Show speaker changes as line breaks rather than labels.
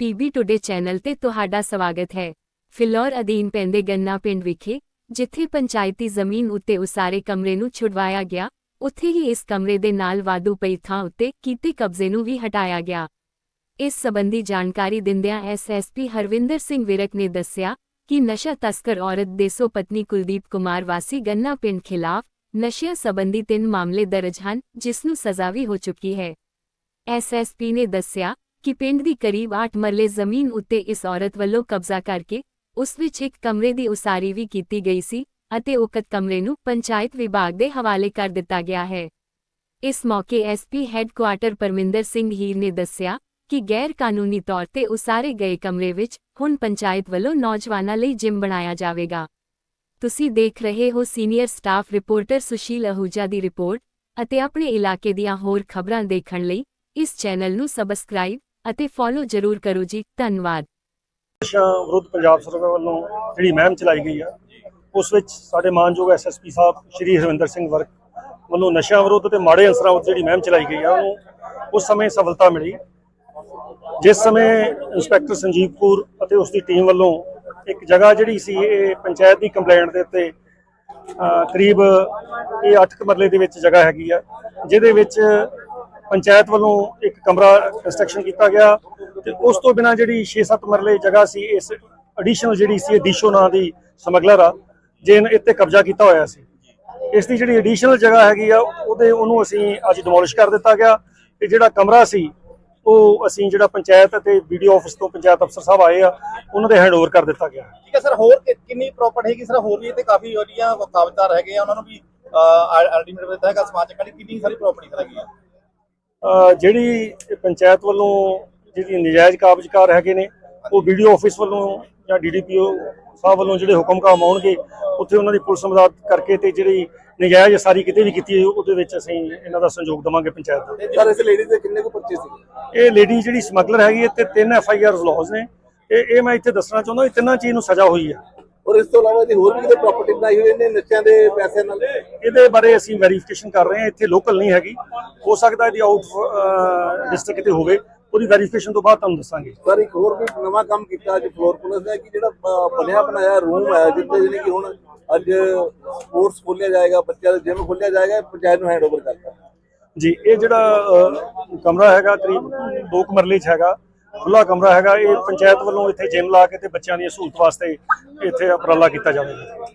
PB today channel ਤੇ ਤੁਹਾਡਾ ਸਵਾਗਤ ਹੈ ਫਿਲੌਰ ਅਧੀਨ ਪੈਂਦੇ ਗੰਨਾ ਪਿੰਡ ਵਿਖੇ ਜਿੱਥੇ ਪੰਚਾਇਤੀ ਜ਼ਮੀਨ ਉੱਤੇ ਉਸਾਰੇ ਕਮਰੇ ਨੂੰ ਛੁਡਵਾਇਆ ਗਿਆ ਉੱਥੇ ਹੀ ਇਸ ਕਮਰੇ ਦੇ ਨਾਲ ਵਾਧੂ ਪਈ ਥਾਂ ਉੱਤੇ ਕੀਤੇ ਕਬਜ਼ੇ ਨੂੰ ਵੀ ਹਟਾਇਆ ਗਿਆ ਇਸ ਸਬੰਧੀ ਜਾਣਕਾਰੀ ਦਿੰਦਿਆਂ ਐਸਐਸਪੀ ਹਰਵਿੰਦਰ ਸਿੰਘ ਵਿਰਕ ਨੇ ਦੱਸਿਆ ਕਿ ਨਸ਼ਾ ਤਸਕਰ ਔਰਤ ਦੇਸੋ ਪਤਨੀ ਕੁਲਦੀਪ ਕੁਮਾਰ ਵਾਸੀ ਗੰਨਾ ਪਿੰਡ ਖਿਲਾਫ ਨਸ਼ਿਆਂ ਸੰਬੰਧੀ ਤਿੰਨ ਮਾਮਲੇ ਦਰਜ ਹਨ ਜਿਸ ਨੂੰ ਸਜ਼ਾ ਵੀ ਹੋ ਚੁੱਕੀ ਹੈ ਐਸਐਸਪੀ ਨੇ ਦੱਸਿਆ ਕਿ ਪਿੰਡ ਦੀ ਕਰੀਬ 8 ਮਰਲੇ ਜ਼ਮੀਨ ਉੱਤੇ ਇਸ ਔਰਤ ਵੱਲੋਂ ਕਬਜ਼ਾ ਕਰਕੇ ਉਸ ਵਿੱਚ ਇੱਕ ਕਮਰੇ ਦੀ ਉਸਾਰੀ ਵੀ ਕੀਤੀ ਗਈ ਸੀ ਅਤੇ ਉਕਤ ਕਮਰੇ ਨੂੰ ਪੰਚਾਇਤ ਵਿਭਾਗ ਦੇ ਹਵਾਲੇ ਕਰ ਦਿੱਤਾ ਗਿਆ ਹੈ। ਇਸ ਮੌਕੇ ਐਸਪੀ ਹੈੱਡਕੁਆਰਟਰ ਪਰਮਿੰਦਰ ਸਿੰਘ ਹੀਰ ਨੇ ਦੱਸਿਆ ਕਿ ਗੈਰ ਕਾਨੂੰਨੀ ਤੌਰ ਤੇ ਉਸਾਰੇ ਗਏ ਕਮਰੇ ਵਿੱਚ ਹੁਣ ਪੰਚਾਇਤ ਵੱਲੋਂ ਨੌਜਵਾਨਾਂ ਲਈ ਜਿਮ ਬਣਾਇਆ ਜਾਵੇਗਾ। ਤੁਸੀਂ ਦੇਖ ਰਹੇ ਹੋ senior staff reporter Sushil Ahuja ਦੀ ਰਿਪੋਰਟ ਅਤੇ ਆਪਣੇ ਇਲਾਕੇ ਦੀਆਂ ਹੋਰ ਖਬਰਾਂ ਦੇਖਣ ਲਈ ਇਸ ਚੈਨਲ ਨੂੰ ਸਬਸਕ੍ਰਾਈਬ ਅਤੇ ਫੋਲੋ ਜ਼ਰੂਰ ਕਰੋ ਜੀ, ਧੰਨਵਾਦ।
ਵਿਰੁੱਧ ਪੰਜਾਬ ਸਰਕਾਰ ਵੱਲੋਂ ਜਿਹੜੀ ਮੁਹਿੰਮ ਚਲਾਈ ਗਈ ਆ, ਉਸ ਵਿੱਚ ਸਾਡੇ ਮਾਨਯੋਗ ਐਸਐਸਪੀ ਸਾਹਿਬ ਸ਼੍ਰੀ ਹਰਵਿੰਦਰ ਸਿੰਘ ਵਰਗ ਵੱਲੋਂ ਨਸ਼ਾ ਵਿਰੁੱਧ ਤੇ ਮਾੜੇ ਅੰਸਰਾਂ ਉੱਤੇ ਜਿਹੜੀ ਮੁਹਿੰਮ ਚਲਾਈ ਗਈ ਆ, ਉਹਨੂੰ ਉਸ ਸਮੇਂ ਸਫਲਤਾ ਮਿਲੀ। ਜਿਸ ਸਮੇਂ ਇੰਸਪੈਕਟਰ ਸੰਜੀਵਪੁਰ ਅਤੇ ਉਸ ਦੀ ਟੀਮ ਵੱਲੋਂ ਇੱਕ ਜਗ੍ਹਾ ਜਿਹੜੀ ਸੀ, ਇਹ ਪੰਚਾਇਤ ਦੀ ਕੰਪਲੇਂਟ ਦੇ ਉੱਤੇ ਕਰੀਬ ਇਹ 8 ਮਰਲੇ ਦੇ ਵਿੱਚ ਜਗ੍ਹਾ ਹੈਗੀ ਆ, ਜਿਹਦੇ ਵਿੱਚ ਪੰਚਾਇਤ ਵੱਲੋਂ ਇੱਕ ਕਮਰਾ ਕੰਸਟਰਕਸ਼ਨ ਕੀਤਾ ਗਿਆ ਤੇ ਉਸ ਤੋਂ ਬਿਨਾ ਜਿਹੜੀ 6-7 ਮਰਲੇ ਜਗ੍ਹਾ ਸੀ, ਇਸ ਐਡੀਸ਼ਨਲ ਜਿਹੜੀ ਸੀ ਦੀਸ਼ੋ ਨਾਂ ਦੀ ਸਮਗਲਰ ਆ ਜਿਨ ਇੱਥੇ ਕਬਜ਼ਾ ਕੀਤਾ ਹੋਇਆ ਸੀ। ਇਸ ਦੀ ਜਿਹੜੀ ਐਡੀਸ਼ਨਲ ਜਗ੍ਹਾ ਹੈਗੀ ਆ, ਉਹਦੇ ਉਹਨੂੰ ਅਸੀਂ ਅੱਜ ਡਿਮੋਲਿਸ਼ ਕਰ ਦਿੱਤਾ ਗਿਆ। ਤੇ ਜਿਹੜਾ ਕਮਰਾ ਸੀ, ਉਹ ਅਸੀਂ ਜਿਹੜਾ ਪੰਚਾਇਤ ਅਤੇ ਵੀਡੀਓ ਆਫਿਸ ਤੋਂ ਪੰਚਾਇਤ ਅਫਸਰ ਸਾਹਿਬ ਆਏ ਆ, ਉਹਨਾਂ ਦੇ ਹੈਂਡਓਵਰ ਕਰ ਦਿੱਤਾ ਗਿਆ।
ਠੀਕ ਹੈ ਸਰ, ਹੋਰ ਕਿੰਨੀ ਪ੍ਰੋਪਰਟੀ ਹੈਗੀ ਸਰ? ਹੋਰ ਵੀ ਤੇ ਕਾਫੀ ਜਿਹੜੀਆਂ ਵਕਾਵਤਦਾਰ ਹੈਗੇ ਆ ਉਹਨਾਂ ਨੂੰ ਵੀ ਅਲਟੀਮੇਟ ਦਿੱਤਾ ਹੈਗਾ ਸਮਾਜ ਚੱਕਣ ਕਿੰਨੀ ਸਾਰੀ ਪ੍ਰਾਪਰਟੀ ਸਰ ਹੈਗੀ ਆ?
ਜਿਹੜੀ ਪੰਚਾਇਤ ਵੱਲੋਂ ਜਿਹੜੀ ਨਜਾਇਜ਼ ਕਾਬਜ਼ਕਾਰ ਹੈਗੇ ਨੇ ਉਹ ਵੀਡੀਓ ਆਫਿਸ ਵੱਲੋਂ ਜਾਂ ਡੀਡੀਪੀਓ ਸਾਹਿਬ ਵੱਲੋਂ ਜਿਹੜੇ ਹੁਕਮਕਾਮ ਆਉਣਗੇ ਉੱਥੇ ਉਹਨਾਂ ਦੀ ਪੁਲਿਸ ਮਦਦ ਕਰਕੇ ਤੇ ਜਿਹੜੀ ਨਜਾਇਜ਼ ਸਾਰੀ ਕਿਤੇ ਵੀ ਕੀਤੀ ਹੈ ਉਹਦੇ ਵਿੱਚ ਅਸੀਂ ਇਹਨਾਂ ਦਾ ਸਹਿਯੋਗ ਦੇਵਾਂਗੇ ਪੰਚਾਇਤ ਦਾ।
ਸਰ ਇਸ ਲੇਡੀ ਦੇ ਕਿੰਨੇ ਕੁ ਪਰਚੇ ਸੀ
ਇਹ ਲੇਡੀ ਜਿਹੜੀ ਸਮਗਲਰ ਹੈਗੀ ਹੈ ਤੇ ਤਿੰਨ ਐਫ ਆਈ ਆਰ ਲੌਜ਼ ਨੇ। ਇਹ ਇਹ ਮੈਂ ਇੱਥੇ ਦੱਸਣਾ ਚਾਹੁੰਦਾ ਇਹ ਤਿੰਨਾਂ ਚੀਜ਼ ਨੂੰ ਸਜ਼ਾ ਹੋਈ ਹੈ।
ਔਰ ਇਸ ਤੋਂ ਇਲਾਵਾ ਇਹਦੀ ਹੋਰ ਵੀ ਕਿਤੇ ਪ੍ਰਾਪਰਟੀ ਬਣਾਈ ਹੋਈ ਨੇ ਨਸ਼ਿਆਂ ਦੇ ਪੈਸੇ ਨਾਲ।
ਇਹਦੇ ਬਾਰੇ ਅਸੀਂ ਵੈਰੀਫਿਕੇਸ਼ਨ ਕਰ ਰਹੇ ਹਾਂ ਇੱਥੇ ਲੋਕਲ ਨਹੀਂ ਹੈਗੀ। ਹੋ ਸਕਦਾ ਇਹਦੀ ਆਊਟ ਡਿਸਟ੍ਰਿਕਟ ਕਿਤੇ ਹੋਵੇ ਉਹਦੀ ਵੈਰੀਫਿਕੇਸ਼ਨ ਤੋਂ ਬਾਅਦ ਤੁਹਾਨੂੰ ਦੱਸਾਂਗੇ।
ਸਰ ਇੱਕ ਹੋਰ ਵੀ ਨਵਾਂ ਕੰਮ ਕੀਤਾ ਅੱਜ ਫਲੋਰ ਪੁਲਿਸ ਨੇ ਕਿ ਜਿਹੜਾ ਬਣਿਆ ਬਣਾਇਆ ਰੂਮ ਹੈ ਜਿੱਥੇ ਜਿਹੜੀ ਕਿ ਹੁਣ ਅੱਜ ਸਪੋਰਟਸ ਖੋਲਿਆ ਜਾਏਗਾ ਬੱਚਿਆਂ ਦਾ ਜਿਮ ਖੋਲਿਆ ਜਾਏਗਾ ਪੰਚਾਇਤ ਨੂੰ ਹੈਂਡਓਵਰ ਕਰਤਾ।
ਜੀ ਇਹ ਜਿਹੜਾ ਕਮਰਾ ਹੈਗਾ ਕਰੀਬ 2 ਕਮਰਲੇ 'ਚ ਹੈਗਾ। ਖੁੱਲਾ ਕਮਰਾ ਹੈਗਾ, ਇਹ ਪੰਚਾਇਤ ਵੱਲੋਂ ਇੱਥੇ ਜਿੰਮ ਲਾ ਕੇ ਤੇ ਬੱਚਿਆਂ ਦੀ ਸਹੂਲਤ ਵਾਸਤੇ ਇੱਥੇ ਉਪਰਾਲਾ ਕੀਤਾ ਜਾਵੇਗਾ।